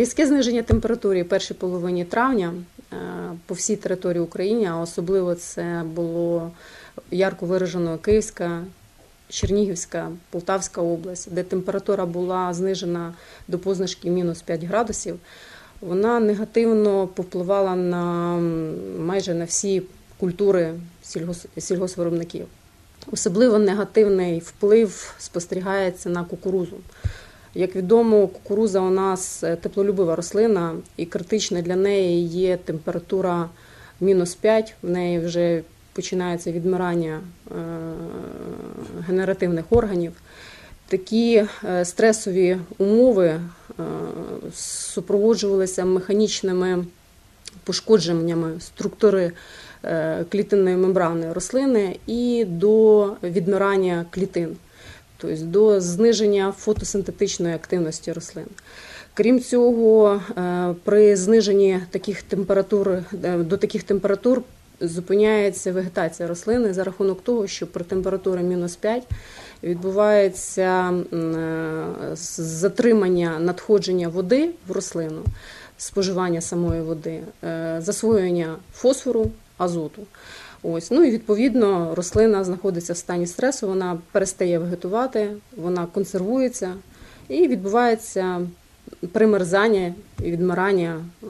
Різке зниження температури в першій половині травня е, по всій території України, а особливо це було ярко виражено Київська, Чернігівська, Полтавська область, де температура була знижена до позначки мінус 5 градусів. Вона негативно повпливала на майже на всі культури сільгос- сільгоспвиробників. Особливо негативний вплив спостерігається на кукурузу. Як відомо, кукуруза у нас е, теплолюбива рослина, і критична для неї є температура мінус 5. В неї вже починається відмирання е, генеративних органів. Такі е, стресові умови супроводжувалися механічними пошкодженнями структури клітинної мембрани рослини і до відмирання клітин, тобто до зниження фотосинтетичної активності рослин. Крім цього, е, при зниженні таких температур е, до таких температур зупиняється вегетація рослини за рахунок того, що при температурі мінус 5 відбувається е, затримання надходження води в рослину, споживання самої води, засвоєння фосфору, азоту. Ось, ну і відповідно рослина знаходиться в стані стресу, вона перестає вегетувати, вона консервується і відбувається примерзання і відмирання, е,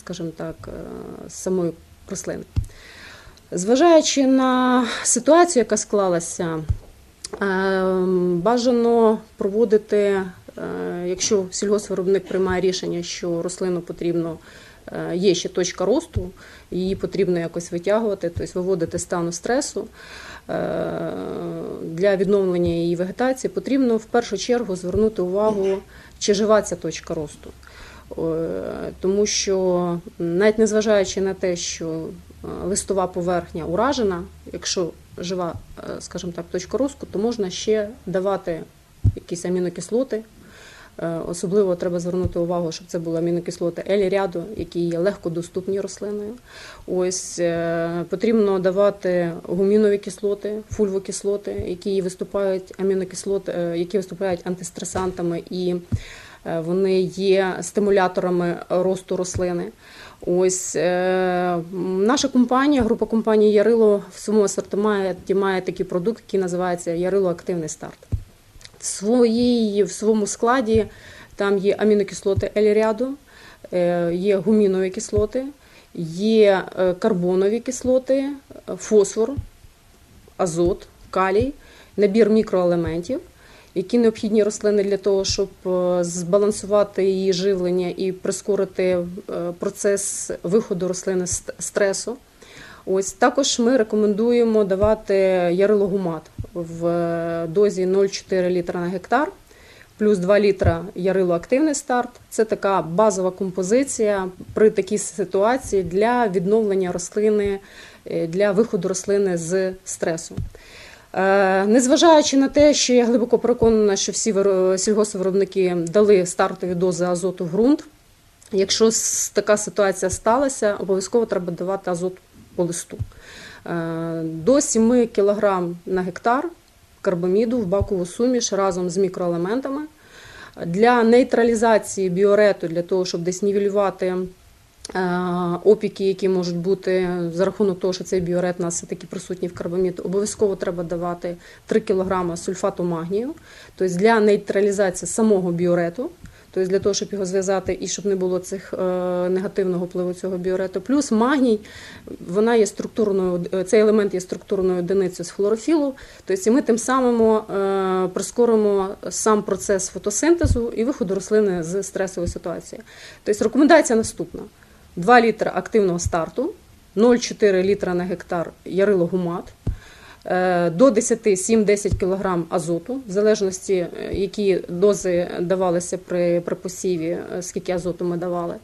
скажімо так, е, самої рослини. Зважаючи на ситуацію, яка склалася, е, бажано проводити, е, якщо сільгоспвиробник приймає рішення, що рослину потрібно, є ще точка росту, її потрібно якось витягувати, тобто виводити стану стресу. е, Для відновлення її вегетації потрібно в першу чергу звернути увагу, чи жива ця точка росту. Е, Тому що навіть незважаючи на те, що е, листова поверхня уражена, якщо жива, е, скажімо так, точка росту, то можна ще давати якісь амінокислоти. Е, Особливо треба звернути увагу, щоб це були амінокислоти L-ряду, які є легкодоступні рослиною. Ось е, потрібно давати гумінові кислоти, фульвокислоти, які виступають амінокислоти, е, які виступають антистресантами і вони є стимуляторами росту рослини. Ось наша компанія, група компанії Ярило в своєму асортименті має такий продукт, який називається Ярило Активний старт. В, своїй, в своєму складі там є амінокислоти L-ряду, е, є гумінові кислоти, є е, карбонові кислоти, е, фосфор, азот, калій, набір мікроелементів, які необхідні рослини для того, щоб збалансувати її живлення і прискорити процес виходу рослини з стресу. Ось також ми рекомендуємо давати ярилогумат в е, дозі 0,4 літра на гектар, плюс 2 літра ярилоактивний старт. Це така базова композиція при такій ситуації для відновлення рослини, е, для виходу рослини з стресу. Е, Незважаючи на те, що я глибоко переконана, що всі виро- сільгоспвиробники дали стартові дози азоту в ґрунт, якщо така ситуація сталася, обов'язково треба давати азот по листу. Е, До 7 кг на гектар карбаміду в бакову суміш разом з мікроелементами. Для нейтралізації біорету, для того, щоб десь нівелювати е, опіки, які можуть бути за рахунок того, що цей біорет у нас все-таки присутній в карбаміду, обов'язково треба давати 3 кг сульфату магнію, тобто для нейтралізації самого біорету. Тобто для того, щоб його зв'язати і щоб не було цих е, негативного впливу цього біорету. Плюс магній, вона є структурною, е, цей елемент є структурною одиницею з хлорофілу. Тобто ми тим самим е, прискоримо сам процес фотосинтезу і виходу рослини з стресової ситуації. Тобто рекомендація наступна: 2 літри активного старту, 0,4 літра на гектар ярилогумат, е, до 10 7-10 кг азоту, в залежності, е, які дози давалися при, при посіві, е, скільки азоту ми давали.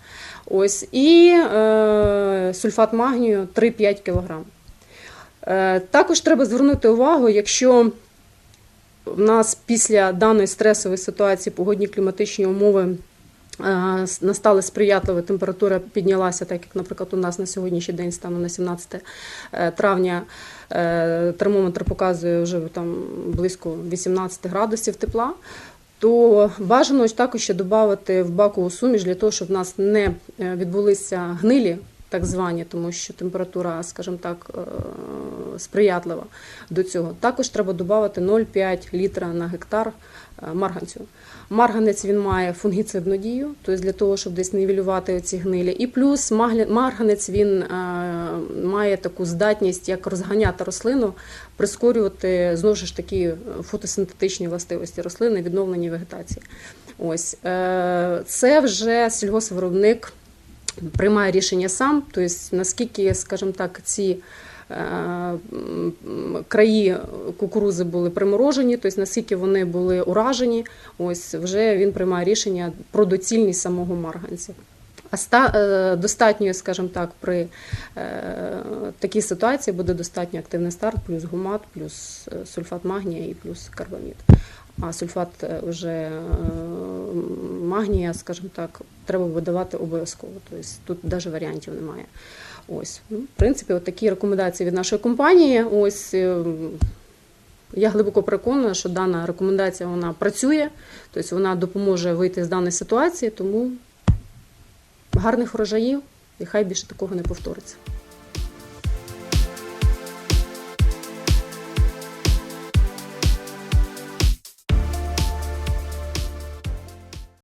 Ось, і е, сульфат магнію 3-5 кг. Е, також треба звернути увагу, якщо в нас після даної стресової ситуації погодні кліматичні умови е, с- настали сприятливі, температура піднялася, так як, наприклад, у нас на сьогоднішній день станом на 17 е, травня е, термометр показує вже там близько 18 градусів тепла, то бажано також ще додати в бакову суміш для того, щоб в нас не відбулися гнилі, так звані, тому що температура, скажімо так, сприятлива до цього. Також треба додати 0,5 літра на гектар е, марганцю. Марганець він має фунгіцидну дію, тобто для того, щоб десь нівелювати оці гнилі. І плюс марганець він е, має таку здатність, як розганяти рослину, прискорювати знову ж таки е, фотосинтетичні властивості рослини, відновлення вегетації. Ось е, це вже сільгоспвиробник приймає рішення сам, тобто наскільки, скажімо так, ці краї кукурузи були приморожені, тобто наскільки вони були уражені, ось вже він приймає рішення про доцільність самого марганця. А ста, е, достатньо, скажімо так, при е, такій ситуації буде достатньо активний старт, плюс гумат, плюс е, сульфат магнія і плюс карбамід. А сульфат е, вже е, магнія, скажімо так, треба видавати обов'язково. Тобто тут навіть варіантів немає. Ось, ну, в принципі, от такі рекомендації від нашої компанії. Ось е, я глибоко переконана, що дана рекомендація вона працює, тобто вона допоможе вийти з даної ситуації, тому гарних врожаїв і хай більше такого не повториться.